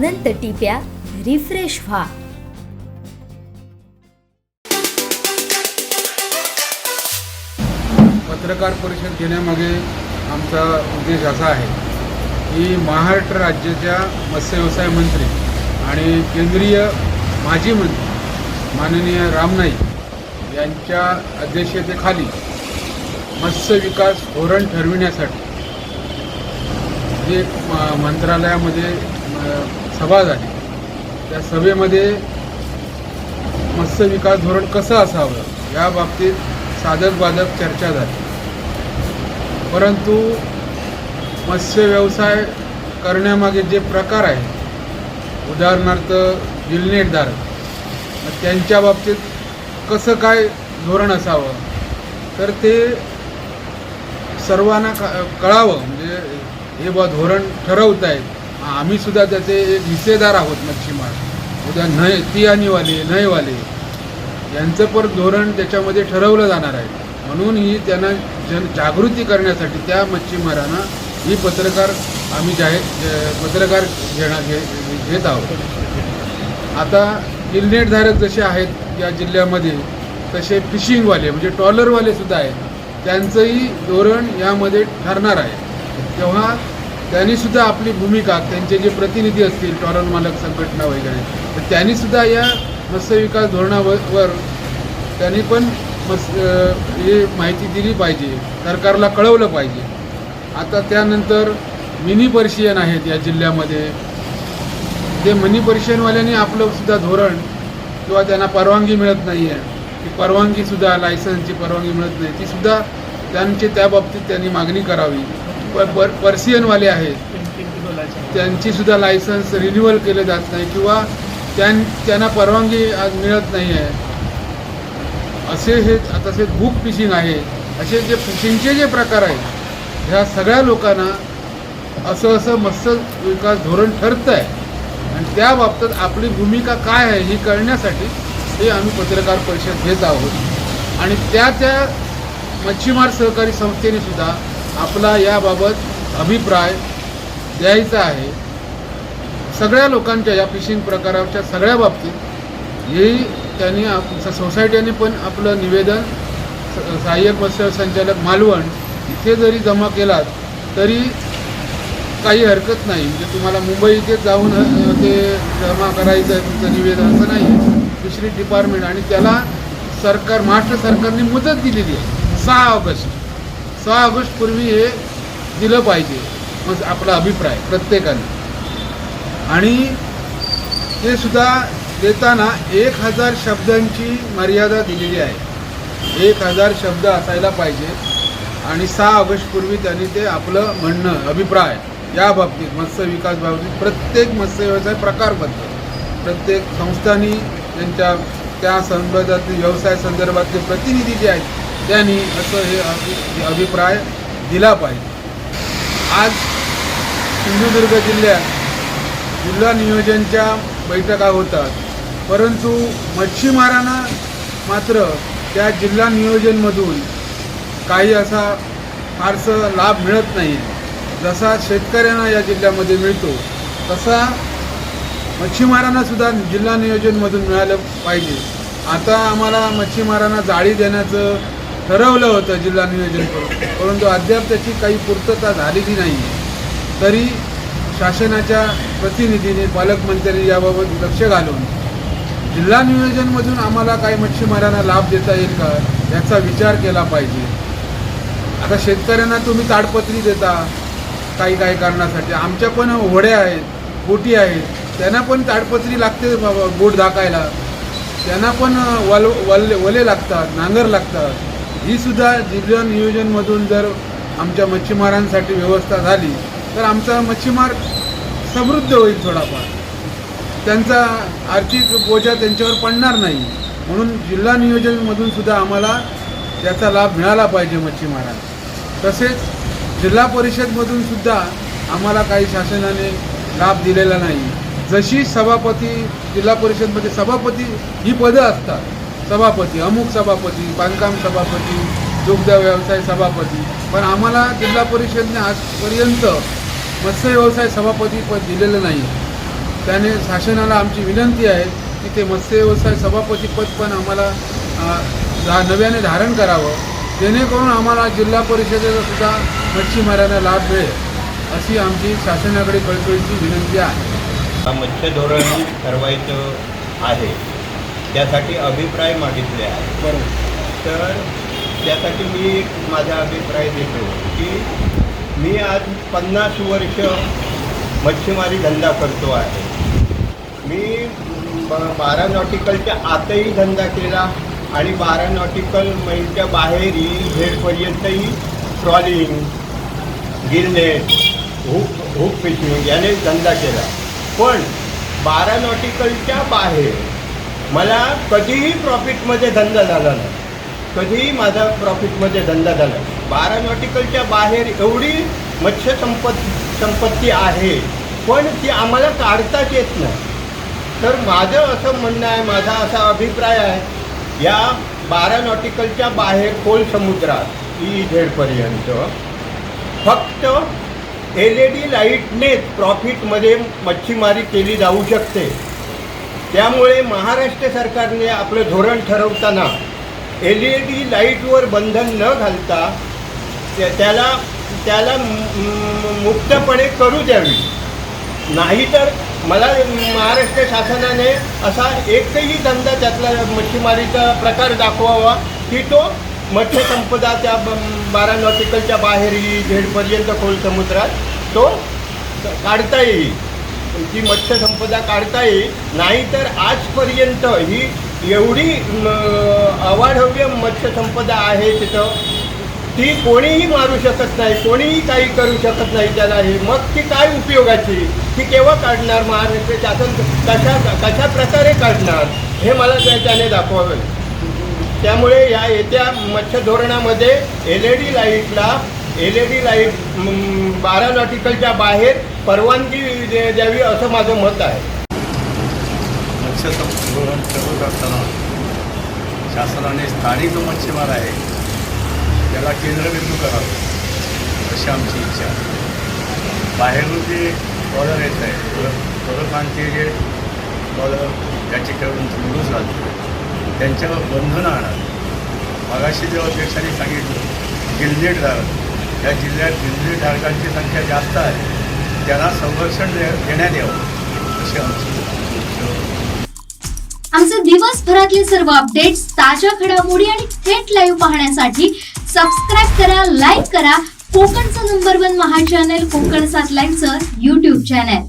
अनंत टिप्या refresh व्हा. पत्रकार परिषद घेण्यामागे आमचा उद्देश असा आहे की महाराष्ट्र राज्याच्या मत्स्य व्यवसाय मंत्री आणि केंद्रीय माजी मंत्री माननीय राम नाईक यांच्या अध्यक्षतेखाली मत्स्य विकास धोरण ठरविण्यासाठी जे मंत्रालयामध्ये सभा झाली. त्या सभेमध्ये मत्स्य विकास धोरण कसं असावं या बाबतीत साधक बाधक चर्चा झाली. परंतु मत्स्य व्यवसाय करण्यामागे जे प्रकार आहेत उदाहरणार्थ गिलनेटधारक मग त्यांच्या बाबतीत कसं काय धोरण असावं? तर ते सर्वांना क कळावं. म्हणजे हे बा धोरण ठरवत आहेत आम्ही सुद्धा त्याचे एक हिस्सेदार आहोत मच्छीमार उद्या नय तियानीवाले नयवाले. यांचं पण धोरण त्याच्यामध्ये ठरवलं जाणार आहे. म्हणून ही त्यांना जन जागृती करण्यासाठी त्या मच्छीमारांना ही पत्रकार आम्ही जाहीर पत्रकार घेणार घे घेत आहोत. आता गिलनेटधारक जसे आहेत या जिल्ह्यामध्ये तसे फिशिंगवाले म्हणजे ट्रॉलरवाले सुद्धा आहेत. त्यांचंही धोरण यामध्ये ठरणार आहे. तेव्हा त्यांनीसुद्धा आपली भूमिका त्यांचे जे प्रतिनिधी असतील टॉरन मालक संघटना वगैरे तर त्यांनीसुद्धा या मत्स्य विकास धोरणावर त्यांनी पण मस हे माहिती दिली पाहिजे सरकारला कळवलं पाहिजे. आता त्यानंतर मिनी पर्शियन आहेत या जिल्ह्यामध्ये. ते मनी पर्शियनवाल्यांनी आपलं सुद्धा धोरण किंवा त्यांना परवानगी मिळत नाही आहे ती परवानगीसुद्धा लायसन्सची परवानगी मिळत नाही. तीसुद्धा त्यांची त्या बाबतीत त्यांनी मागणी करावी. पर पर्शियनवाले आहेत. त्यांची सुद्धा लायसन्स रिन्युअल केले जात नाही किंवा त्यां त्यांना परवानगी आज मिळत नाही आहे. असे हे आता ते बुक फिशिंग आहे. असे जे फिशिंगचे जे प्रकार आहेत ह्या सगळ्या लोकांना असं असं मत्स्य विकास धोरण ठरतं आहे आणि त्या बाबतीत आपली भूमिका काय आहे ही कळण्यासाठी हे आम्ही पत्रकार परिषद घेत आहोत. आणि त्या त्या मच्छीमार सहकारी संस्थेने सुद्धा आपला याबाबत अभिप्राय द्यायचा आहे. सगळ्या लोकांच्या या फिशिंग प्रकाराच्या सगळ्या बाबतीत हेही त्यांनी आप- सोसायटीने पण आपलं निवेदन स- सहाय्यक मत्स्य संचालक मालवण इथे जरी जमा केलात तरी काही हरकत नाही. म्हणजे तुम्हाला मुंबई इथेच जाऊन ते जमा करायचं आहे तुमचं निवेदन असं नाही. आहे डिपार्टमेंट आणि त्याला सरकार महाराष्ट्र सरकारने मुदत दिलेली आहे. सहा ऑगस्ट. सहा ऑगस्टपूर्वी हे दिलं पाहिजे मग आपला अभिप्राय प्रत्येकाने. आणि ते सुद्धा देताना एक हजार शब्दांची मर्यादा दिलेली आहे. एक हजार शब्द असायला पाहिजे आणि सहा ऑगस्टपूर्वी त्यांनी ते आपलं म्हणणं अभिप्राय या बाबतीत मत्स्य विकास बाबतीत प्रत्येक मत्स्य व्यवसाय प्रकारबद्दल प्रत्येक संस्थांनी त्यांच्या त्या संदर्भातील व्यवसाय संदर्भातले प्रतिनिधी जे आहेत त्यांनी असं हे अभि अभिप्राय दिला पाहिजे. आज सिंधुदुर्ग जिल्ह्यात जिल्हा नियोजनच्या बैठका होतात. परंतु मच्छीमारांना मात्र त्या जिल्हा नियोजनमधून काही असा फारसं लाभ मिळत नाही. जसा शेतकऱ्यांना या जिल्ह्यामध्ये मिळतो तसा मच्छीमारांनासुद्धा जिल्हा नियोजनमधून मिळालं पाहिजे. आता आम्हाला मच्छीमारांना जाळी देण्याचं ठरवलं होतं जिल्हा नियोजन करून. परंतु अद्याप त्याची काही पूर्तता झालेली नाही. तरी शासनाच्या प्रतिनिधीने पालकमंत्र्यांनी याबाबत लक्ष घालून जिल्हा नियोजनमधून आम्हाला काही मच्छीमारांना लाभ देता येईल का याचा विचार केला पाहिजे. आता शेतकऱ्यांना तुम्ही ताडपत्री देता काही काही कारणासाठी. आमच्या पण होड्या आहेत बोटी आहेत. त्यांना पण ताडपत्री लागते बाबा बोट दाकायला. त्यांना पण वल वल वले लागतात नांगर लागतात. ही सुद्धा जिल्हा नियोजनमधून जर आमच्या मच्छीमारांसाठी व्यवस्था झाली तर आमचा मच्छीमार समृद्ध होईल थोडाफार. त्यांचा आर्थिक बोजा त्यांच्यावर पडणार नाही. म्हणून जिल्हा नियोजनमधून सुद्धा आम्हाला त्याचा लाभ मिळाला पाहिजे मच्छीमारांना. तसेच जिल्हा परिषदमधून सुद्धा आम्हाला काही शासनाने लाभ दिलेला नाही. जशी सभापती जिल्हा परिषदमध्ये सभापती ही पदं असतात सभापती अमुक सभापती बांधकाम सभापती दुग्ध व्यवसाय सभापती. पण आम्हाला जिल्हा परिषदने आजपर्यंत मत्स्य व्यवसाय सभापती पद दिलेलं नाही. त्याने शासनाला आमची विनंती आहे की ते मत्स्य व्यवसाय सभापती पद पण आम्हाला धा नव्याने धारण करावं. जेणेकरून आम्हाला जिल्हा परिषदेचा सुद्धा मच्छीमारांना लाभ मिळेल अशी आमची शासनाकडे कळकळीची विनंती आहे. मत्स्य धोरण ठरवायचं आहे. त्यासाठी अभिप्राय मागितले आहे बरोबर तर त्यासाठी मी एक माझा अभिप्राय देतो की मी आज पन्नास वर्ष मच्छीमारी धंदा करतो आहे. मी ब- बारा नॉटिकलच्या आतही धंदा केला आणि बारा नॉटिकल मैलच्या बाहेरही झेडपर्यंतही trawling gillnet hook hook fishing याने धंदा केला. पण बारा नॉटिकलच्या बाहेर मला कधीही प्रॉफिटमध्ये धंदा झाला नाही. कधीही माझा प्रॉफिटमध्ये धंदा झाला बारा नॉटिकलच्या बाहेर एवढी मत्स्य संपत संपत्ती आहे पण ती आम्हाला काढताच येत नाही. तर माझं असं म्हणणं आहे माझा असा अभिप्राय आहे या बारा नॉटिकलच्या बाहेर खोल समुद्रात ई झेडपर्यंत फक्त एल ई डी लाईटनेच प्रॉफिटमध्ये मच्छीमारी केली जाऊ शकते. त्यामुळे महाराष्ट्र सरकारने आपलं धोरण ठरवताना एल ई डी लाईटवर बंधन न घालता त्या- त्याला त्याला मुक्तपणे करू द्यावी. नाहीतर मला महाराष्ट्र शासनाने असा एकही धंदा त्यातला मच्छीमारीचा प्रकार दाखवावा की तो मत्स्यसंपदा त्या बारा नॉटिकलच्या बाहेरही झेडपर्यंत खोल समुद्रात तो काढता येईल. जी मत्स्यसंपदा काढता येईल नाहीतर आजपर्यंत ही एवढी अवाढव्य मत्स्यसंपदा आहे तिथं. ती कोणीही मारू शकत नाही कोणीही काही करू शकत नाही त्याला हे. मग ती काय उपयोगाची? ती केव्हा काढणार महाराष्ट्र शासन? कशा कशा प्रकारे काढणार? हे मला त्याने दाखवावं. त्यामुळे या येत्या मत्स्य धोरणामध्ये एल ई डी लाईटला एल ई डी लाइट बारा नॉटिकलच्या बाहेर परवानगी द्यावी असं माझं मत आहे. मत्स्य धोरण ठरवत असताना शासनाने स्थानिक जो मच्छीमार आहे त्याला केंद्रबिंदू करावं अशी आमची इच्छा आहे. बाहेरून जे बॉलर येत आहे परत जे बॉलर ज्याचे खेळून निवडून घालतो त्यांच्यावर बंधनं आणा. मगाशी जेव्हा अध्यक्षांनी सांगितलं गिल्डेट धारक या जिल्ह्यात गिल्डेट धारकांची संख्या जास्त आहे. त्याला संरक्षण देण्यात यावं असे आमचे दिवसभरातले सर्व अपडेट्स ताज्या घडामोडी आणि थेट लाईव्ह पाहण्यासाठी सबस्क्राईब करा लाईक करा. कोकणचं नंबर वन महा चॅनल कोकण सात लाईव्हचं युट्यूब चॅनल